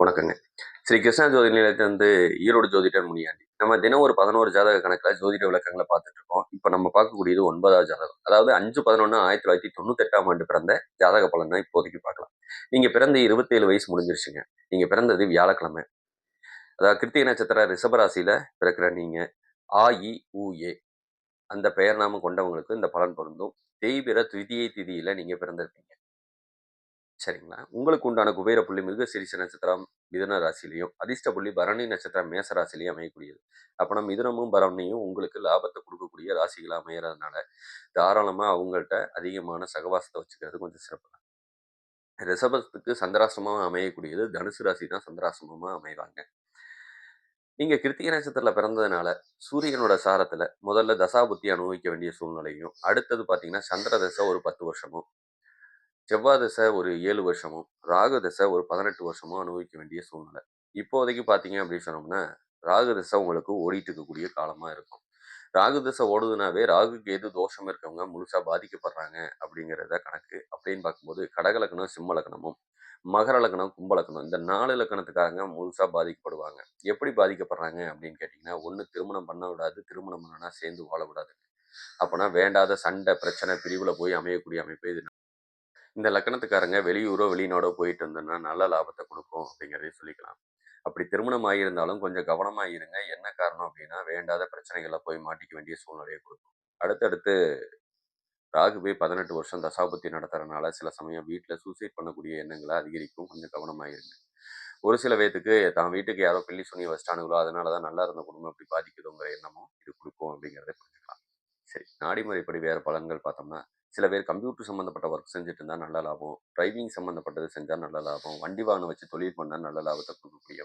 வணக்கங்க. ஸ்ரீ கிருஷ்ணா ஜோதி நிலையத்திலிருந்து ஈரோடு ஜோதிடர் முனியாண்டி. நம்ம தினம் ஒரு பதினோரு ஜாதக கணக்கில் ஜோதிட விளக்கங்களை பார்த்துட்டு இருக்கோம். இப்போ நம்ம பார்க்கக்கூடியது ஒன்பதாவது ஜாதகம். அதாவது அஞ்சு பதினொன்று ஆயிரத்தி தொள்ளாயிரத்தி தொண்ணூத்தெட்டாம் ஆண்டு பிறந்த ஜாதக பலன் தான் இப்போதைக்கு பார்க்கலாம். நீங்க பிறந்த இருபத்தேழு வயசு முடிஞ்சிருச்சுங்க. நீங்க பிறந்தது வியாழக்கிழமை. அதாவது கிருத்திகை நட்சத்திர ரிஷபராசியில் பிறக்கிற நீங்க ஆஇ உ ஏ. அந்த பெயர் நாமம் கொண்டவங்களுக்கு இந்த பலன் பொருந்தும். தெய்விர துதியை திதியில நீங்க பிறந்திருப்பீங்க. சரிங்களா? உங்களுக்கு உண்டான குபேர புள்ளி மிருக சிரிச நட்சத்திரம் மிதுன ராசிலையும் அதிர்ஷ்ட புள்ளி பரணி நட்சத்திரம் மேச ராசிலையும் அமையக்கூடியது. அப்போ மிதுனமும் பரணியும் உங்களுக்கு லாபத்தை கொடுக்கக்கூடிய ராசிகளாக அமையறதுனால தாராளமாக அவங்கள்ட்ட அதிகமான சகவாசத்தை வச்சுக்கிறது கொஞ்சம் சிறப்பு தான் ரிஷபத்துக்கு சந்திராசிரமமாக அமையக்கூடியது. தனுசு ராசி தான் சந்திராசிரமமாக அமைவாங்க. நீங்கள் கிருத்திக நட்சத்திரத்தில் பிறந்ததுனால சூரியனோட சாரத்தில் முதல்ல தசாபுத்தி அனுபவிக்க வேண்டிய சூழ்நிலையும் அடுத்தது பார்த்தீங்கன்னா சந்திர தசை ஒரு பத்து வருஷமும் செவ்வாய் தசை ஒரு ஏழு வருஷமும் ராகு தசை ஒரு பதினெட்டு வருஷமும் அனுபவிக்க வேண்டிய சூழ்நிலை. இப்போதைக்கு பார்த்தீங்க அப்படின்னு சொன்னோம்னா ராகு தசை உங்களுக்கு ஓடிட்டு இருக்கக்கூடிய காலமாக இருக்கும். ராகு தசை ஓடுதுனாவே ராகுக்கு எது தோஷம் இருக்கவங்க முழுசாக பாதிக்கப்படுறாங்க அப்படிங்கிறத கணக்கு. அப்படின்னு பார்க்கும்போது கடகலக்கணம் சிம்ம லக்கணமும் மகர லக்கணம் கும்பலக்கணம் இந்த நாலு லக்கணத்துக்காக முழுசாக பாதிக்கப்படுவாங்க. எப்படி பாதிக்கப்படுறாங்க அப்படின்னு கேட்டிங்கன்னா ஒன்று திருமணம் பண்ண விடாது திருமணம் பண்ணனா சேர்ந்து வாழ விடாது அப்போனா வேண்டாத சண்டை பிரச்சனை பிரிவில் போய் அமையக்கூடிய அமைப்பு இது இந்த லக்கணத்துக்காரங்க வெளியூரோ வெளிநாடோ போயிட்டு இருந்தோம்னா நல்ல லாபத்தை கொடுக்கும் அப்படிங்கிறதையும் சொல்லிக்கலாம். அப்படி திருமணம் ஆகியிருந்தாலும் கொஞ்சம் கவனமாக இருங்க என்ன காரணம் அப்படின்னா வேண்டாத பிரச்சனைகளை போய் மாட்டிக்க வேண்டிய சூழ்நிலையை கொடுக்கும். அடுத்தடுத்து ராகு போய் பதினெட்டு வருஷம் தசாபத்தி நடத்துறதுனால சில சமயம் வீட்டில் சூசைட் பண்ணக்கூடிய எண்ணங்களை அதிகரிக்கும். கொஞ்சம் கவனமாக இருங்க ஒரு சில பேத்துக்கு தான் வீட்டுக்கு யாரோ பில்லி சுனி வச்சிட்டானுங்களோ அதனால தான் நல்லா இருந்த குடும்பம் அப்படி பாதிக்குதுங்கிற எண்ணமும் இது கொடுக்கும் அப்படிங்கிறத புரிஞ்சுக்கலாம். சரி நாடிமுறைப்படி வேறு பலன்கள் பார்த்தோம்னா சில பேர் கம்ப்யூட்டர் சம்மந்தப்பட்ட ஒர்க் செஞ்சுட்டு இருந்தால் நல்ல லாபம். டிரைவிங் சம்மந்தப்பட்டது செஞ்சால் நல்ல லாபம். வண்டி வாகனம் வச்சு தொழில் பண்ணால் நல்ல லாபத்தை கொடுக்கக்கூடிய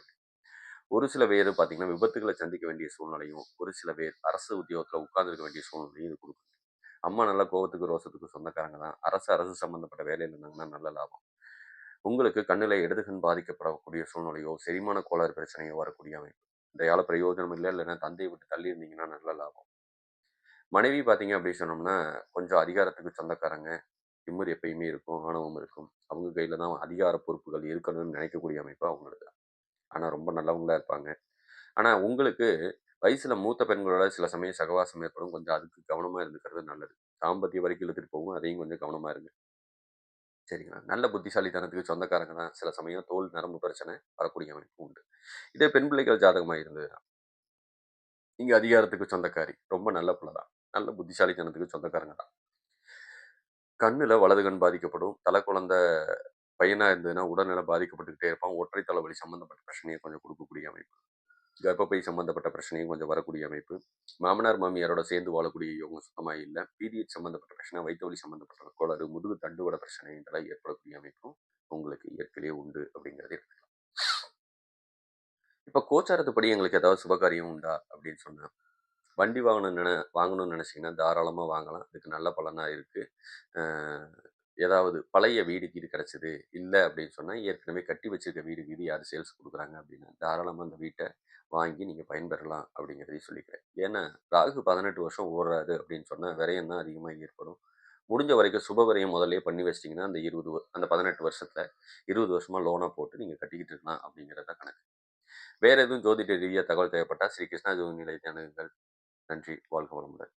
ஒரு சில பேர் பார்த்தீங்கன்னா விபத்துகளை சந்திக்க வேண்டிய சூழ்நிலையும் ஒரு சில பேர் அரசு உத்தியோகத்தில் உட்கார்ந்துருக்க வேண்டிய சூழ்நிலையும் இது கொடுக்கும். அம்மா நல்ல கோபத்துக்கு ரோசத்துக்கு சொந்தக்காரங்க தான். அரசு அரசு சம்மந்தப்பட்ட வேலையில் இருந்தாங்கன்னா நல்ல லாபம். உங்களுக்கு கண்ணில் இடதுகண் பாதிக்கப்படக்கூடிய சூழ்நிலையோ செரிமான கோளாறு பிரச்சனையோ வரக்கூடிய அமைப்பு. இந்த யாழ பிரயோஜனம் இல்லை இல்லைன்னா தந்தையை விட்டு தள்ளி இருந்தீங்கன்னா நல்ல லாபம். மனைவி பார்த்தீங்க அப்படின்னு சொன்னோம்னா கொஞ்சம் அதிகாரத்துக்கு சொந்தக்காரங்க. திமிர் எப்பயுமே இருக்கும் ஆணவம் இருக்கும். அவங்க கையில் தான் அதிகார பொறுப்புகள் இருக்கணும்னு நினைக்கக்கூடிய அமைப்பு அவங்களுக்கு ஆனால் ரொம்ப நல்லவங்களா இருப்பாங்க. ஆனால் உங்களுக்கு வயசில் மூத்த பெண்களோட சில சமயம் சகவாசம் ஏற்படும். கொஞ்சம் அதுக்கு கவனமாக இருந்துக்கிறது நல்லது. தாம்பத்திய வரைக்கும் இழுத்துட்டு போகும். அதையும் கொஞ்சம் கவனமாக இருங்க. சரிங்களா? நல்ல புத்திசாலித்தனத்துக்கு சொந்தக்காரங்க தான். சில சமயம் தோல் நரம்பு பிரச்சனை வரக்கூடிய அமைப்பு உண்டு. இதே பெண் பிள்ளைகள் ஜாதகமாக இருந்ததுதான் இங்கே அதிகாரத்துக்கு சொந்தக்காரி. ரொம்ப நல்ல பிள்ளை தான். நல்ல புத்திசாலித்தனத்துக்கு சொந்தக்காரங்க தான் கண்ணில் வலது கண் பாதிக்கப்படும். தலை குழந்த பையனாக இருந்ததுன்னா உடல்நிலை பாதிக்கப்பட்டுக்கிட்டே இருப்பான். ஒற்றை தலைவலி சம்மந்தப்பட்ட பிரச்சனையை கொஞ்சம் கொடுக்கக்கூடிய அமைப்பு. கர்ப்பப்பை சம்மந்தப்பட்ட பிரச்சனையும் கொஞ்சம் வரக்கூடிய அமைப்பு. மாமனார் மாமியாரோட சேர்ந்து வாழக்கூடிய இவங்க சுத்தமாக இல்லை. பீரியட் சம்மந்தப்பட்ட பிரச்சனை வயிற்றுவலி சம்மந்தப்பட்ட கோளாறு முதுகு தண்டுவட பிரச்சனை இதெல்லாம் ஏற்படக்கூடிய அமைப்பும் உங்களுக்கு இயற்கையிலே உண்டு அப்படிங்கிறது எடுத்துக்கலாம். இப்போ கோச்சாரத்துப்படி எங்களுக்கு ஏதாவது சுபகாரியம் உண்டா அப்படின்னு சொன்னால் வண்டி வாங்கணும் நின வாங்கணும்னு நினச்சிங்கன்னா தாராளமாக வாங்கலாம். அதுக்கு நல்ல பலனாக இருக்குது ஏதாவது பழைய வீடு கீடு கிடச்சிது இல்லை அப்படின்னு சொன்னால் ஏற்கனவே கட்டி வச்சுருக்க வீடு கீடு யார் சேல்ஸ் கொடுக்குறாங்க அப்படின்னா. தாராளமாக அந்த வீட்டை வாங்கி நீங்கள் பயன்பெறலாம் அப்படிங்கிறதையும் சொல்லிக்கிறேன். ஏன்னா ராகு பதினெட்டு வருஷம் ஓடுறாரு அப்படின்னு சொன்னால் விரயம் தான் அதிகமாக ஏற்படும். முடிஞ்ச வரைக்கும் சுப விரயம் முதல்ல பண்ணி வச்சிட்டிங்கன்னா அந்த இருபது அந்த பதினெட்டு வருஷத்தில் இருபது வருஷமாக லோனாக போட்டு நீங்கள் கட்டிக்கிட்டு இருக்கலாம் அப்படிங்கிறத கணக்கு. வேறு எதுவும் ஜோதிட ரீதியாக தகவல் தேவைப்பட்டால் ஸ்ரீ கிருஷ்ணா ஜோதி நிலையத்தை அணுகுங்கள். நன்றி. வாழ்க வளமுடன்.